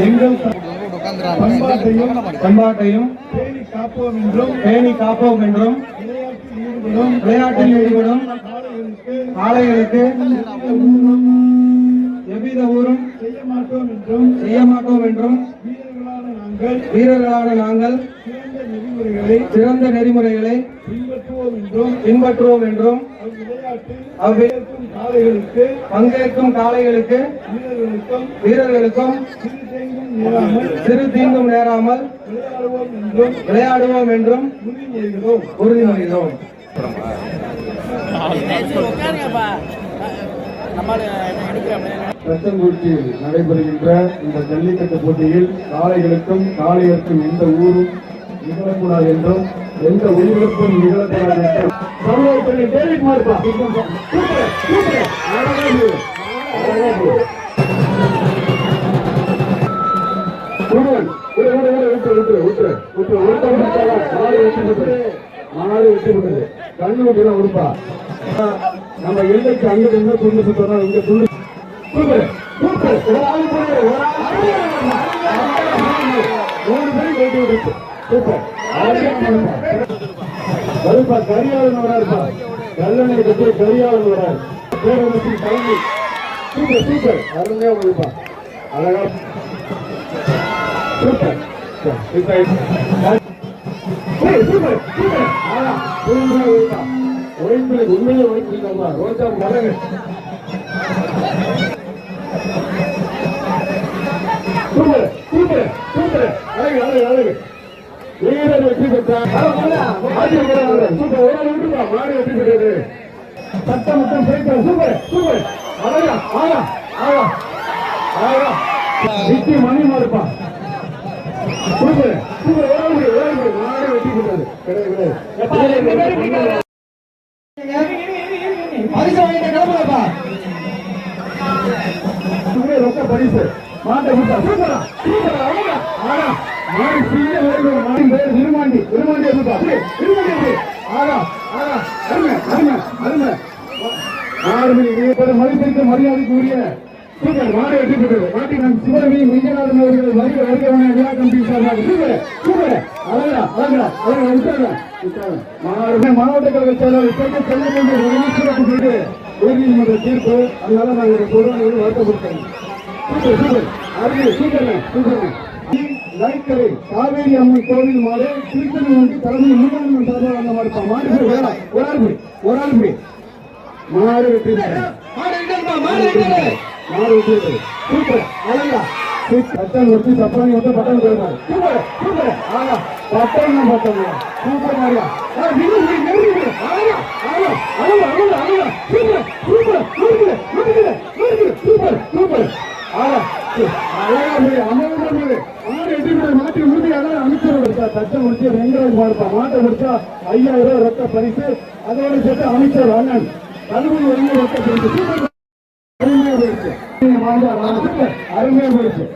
எங்கள் பண்பாட்டையும் பண்பாட்டையும் பேணி காப்போம் என்றும் பேணி காப்போம் என்றும் விளையாட்டில் ஈடுபடும் ஆலைகளுக்கு எவ்வித ஊரும் மாட்டோம் என்றும் செய்ய மாட்டோம் என்றும் வீரர்களான நாங்கள் வீரர்களான நாங்கள் சிறந்த நெறிமுறைகளை சிறந்த நெறிமுறைகளை பின்பற்றுவோம் என்றும் பின்பற்றுவோம் என்றும் அவ்விதக்கும் காளைகளுக்கு பங்கேற்கும் காளைகளுக்கு வீரர்களுக்கும் வீரர்களுக்கும் சிறு தீங்கும் நேராமல் சிறு தீங்கும் நேராமல் விளையாடுவோம் என்றும் விளையாடுவோம் என்றும் உறுதிமொழிகிறோம் உறுதிமொழிகிறோம் ரத்தங்குறிச்சி நடைபெறுகின்ற இந்த ஜல்லிக்கட்டு போட்டியில் காளைகளுக்கும் காளையருக்கும் எந்த ஊரும் நிகழக்கூடாது என்றும் எந்த உயிரிழப்பும் நிகழக்கூடாது என்றும். சமூகத்தில் டேவிட் மாடு கண்ணு விட்டுலாம் உடுப்பா நம்ம எல்லைக்கு அங்கிட்டு இருந்தா துண்டு சுத்தணும் இங்க துண்டு சூப்பர் சூப்பர் ஒரு ஆள் போடு ஒரு ஆள் மூணு பேரும் போயிட்டு விடுச்சு சூப்பர் வருப்பா கரியாளன் வராருப்பா கல்லணை கட்டி கரியாளன் வராரு பேரரசு கல்வி சூப்பர் சூப்பர் அருமையா வருப்பா அழகா. சூப்பர் சூப்பர் சூப்பர் சூப்பர் ஆனா உண்மையா வருப்பா உழைப்பு உண்மையை உழைப்பு ரோஜா மரங்க சூப்பர் சூப்பர் சூப்பர். அழகு அழகு அழகு. வீரர் வெற்றி பெற்றார். சூப்பர் ஒரு விட்டுப்பா. மாடு வெற்றி பெற்றது. சட்டம் மட்டும் சேர்க்கிறார் சூப்பர் சூப்பர். அழகா ஆகா ஆகா ஆகா நித்தி மணி மாறுப்பா சூப்பர் சூப்பர். ஒரு. மாடு வெற்றி பெற்றது. கிடையாது பரிசு வாங்கிட்டு கிளம்புறப்பா சும்மா பரிசு. மாட்டை விட்டா சூப்பரா சூப்பரா ஆனா மாடி சீக்கிர வருது மாடி பேர் விருமாண்டி விருமாண்டி இருப்பா விருமாண்டி அருமை அருமை அருமை. ஆறு மணி மதிப்பிற்கு மரியாதைக்கு உரிய சூப்பர் மாடு வெற்றி பெற்றது மாட்டினம் சிவரவி மிங்கநாதன் அவர்கள் வரி வருகவன விழா கம்பி சார்பாக. Super super. அழகா அழகா அழகா விசாரணை விட்டாங்க மாவட்ட கழக செயலாளர் கேட்டு செல்லும் சிறப்பு செய்து உயர்நீதிமன்ற தீர்ப்பு அதனால நாங்கள் சொல்றோம் வருத்தப்படுத்தோம் சூப்பர் சூப்பர். அருமை சூப்பர்ண்ணே சூப்பர்ண்ணே லைட்களை காவேரி அம்மன் கோவில் மாடு திருத்தணி வந்து தலைமை முருகன் சார்பாக அந்த மாதிரி மாடு ஒரு ஆள் ஒரு ஆள் மாடு வெற்றி மாடு வெற்றி பெற்றது. சூப்பர் அழகா பட்டன் வச்சு சப்பானி வந்து பட்டன் சூப்பர் சூப்பர் ஆனா பட்டன் பட்டன் சூப்பர் மாரியா அமைச்சர் மாட்டை முடிச்சா ஐயாயிரம் ரூபாய் ரொக்க பரிசு அதோட சேர்த்து அமைச்சர் அண்ணன் கல்வி வந்து பரிசு போயிடுச்சு வாங்க, அருமையா போயிடுச்சு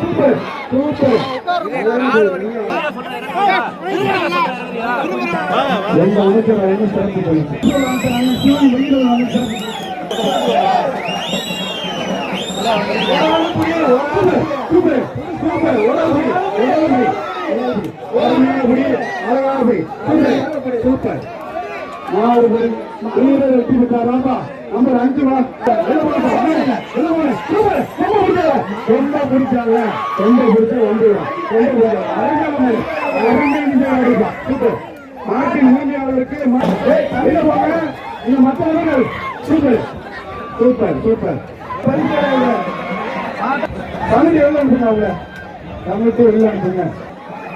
சூப்பர் சூப்பர் சூப்பர் சூப்பர் பேர் வீரர் வெற்றி பெற்றாராப்பா நம்பர் அஞ்சு ரொம்ப பிடிச்சாங்க. ரொம்ப பிடிச்ச ஒன்று. நாட்டின் உரிமையாளருக்கு மற்றவர்கள் சூப்பர். Super super. தமிழ் எவ்வளவு தமிழுக்கு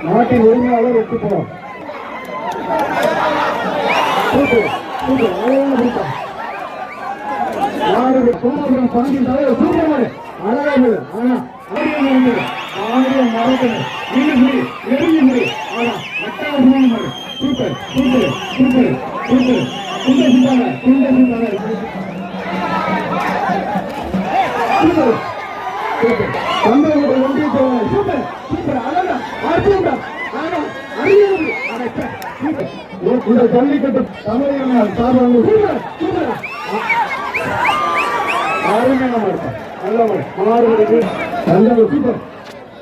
நாட்டின் உரிமையாளர் ஒத்துப்போம் போறோம் சூப்பர் சூப்பர் அழகான பிடிப்பா யாரு சோமபுரம் பகுதியின் தலைவர் சூப்பர் அழகா இருந்தது ஆனா ஆடியம் இருந்தது ஆடியம் மறக்கணும் இன்னும் முடி நெருங்கி முடி ஆனா அட்டாவசமான மாடு சூப்பர் சூப்பர் சூப்பர் சூப்பர் குண்ட சுத்தாங்க குண்ட சுத்தாங்க சூப்பர் சூப்பர் சந்திரகுட ஒன்றிய செயலாளர் சூப்பர் சூப்பர் அழகா அற்புதம். ஆனா அறியது அடக்க சூப்பர். இந்த ஜல்லிக்கட்டு சூப்பர் அருமையான சூப்பர்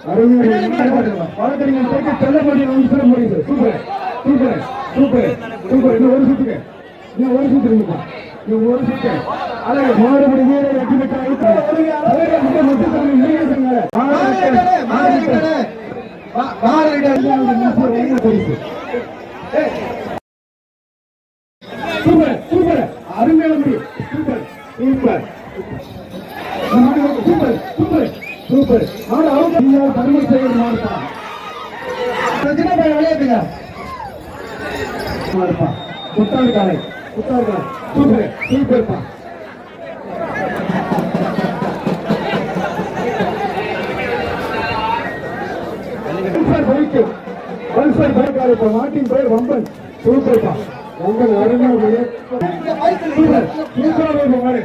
அருமையான வழக்கறிஞர் சேர்க்க செல்லப்படி வந்து சொல்ல முடியுது சூப்பர் சூப்பர் சூப்பர் சூப்பர் இன்னும் ஒரு சுத்துக்கு இன்னும் ஒரு சுத்து இருக்குப்பா இன்னும் ஒரு சுத்து அழகு மாறுபடி வீரர் வெற்றி சூப்பர் சூப்பர் அருமையான முடி சூப்பர் சூப்பர் சூப்பர் சூப்பர் ஆனா அவங்க தருமம் செய்ய மாட்டா சின்ன பையன் விளையாட்டுங்க மாடுப்பா காலை காலை சூப்பர் சூப்பர்ப்பா பல்சர் பைக்கு இப்ப வம்பன் சூப்பர்ப்பா வம்பன் சூப்பர் சூப்பர்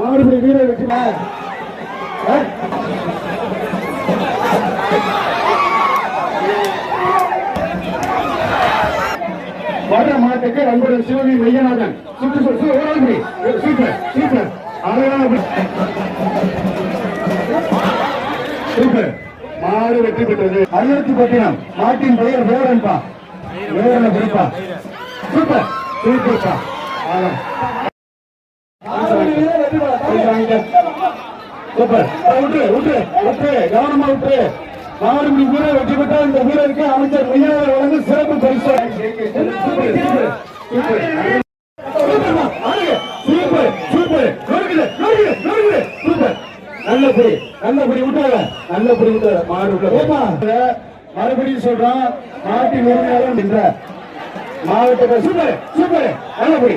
வழங்கும் வீரர் மாட்டுக்கு அன்புடன் சிவகி மையநாதன். சூப்பர் சூப்பர் சூப்பர் சூப்பர் அழகான சூப்பர் மாடு வெற்றி பெற்றது அறுநூத்தி பட்டினம் நாட்டின் பெயர் வேரன்பா வேரன பிடிப்பா சூப்பர் சூப்பர்ப்பா ஆனா. சூப்பர் விட்டு விட்டு விட்டு கவனமா விட்டு ஆறு மணி வீரர் வெற்றி பெற்றால் இந்த வீரருக்கு அமைச்சர் மையாளர் வழங்க சிறப்பு பரிசு சூப்பர் சூப்பர் சூப்பர் சூப்பர்மா, ஆளுங்க. சூப்பர் சூப்பர் நொறுக்குது நொறுக்குது நொறுக்குது சூப்பர் நல்ல புடி நல்ல புடி விட்டாங்க நல்ல புடி விட்டாங்க மாடு ஏமா மறுபடியும் சொல்றோம் நாட்டின் உரிமையாளர் நின்ற. மாவட்ட சூப்பர் சூப்பர். நல்ல புடி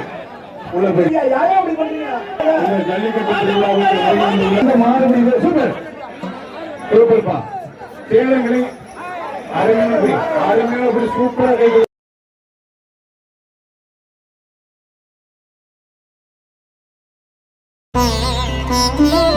உள்ள போய். இந்த ஜல்லிக்கட்டு மாடுபடி சூப்பர். சூப்பர்ப்பா. சேலங்களை அருமையான புடி சூப்பரா கை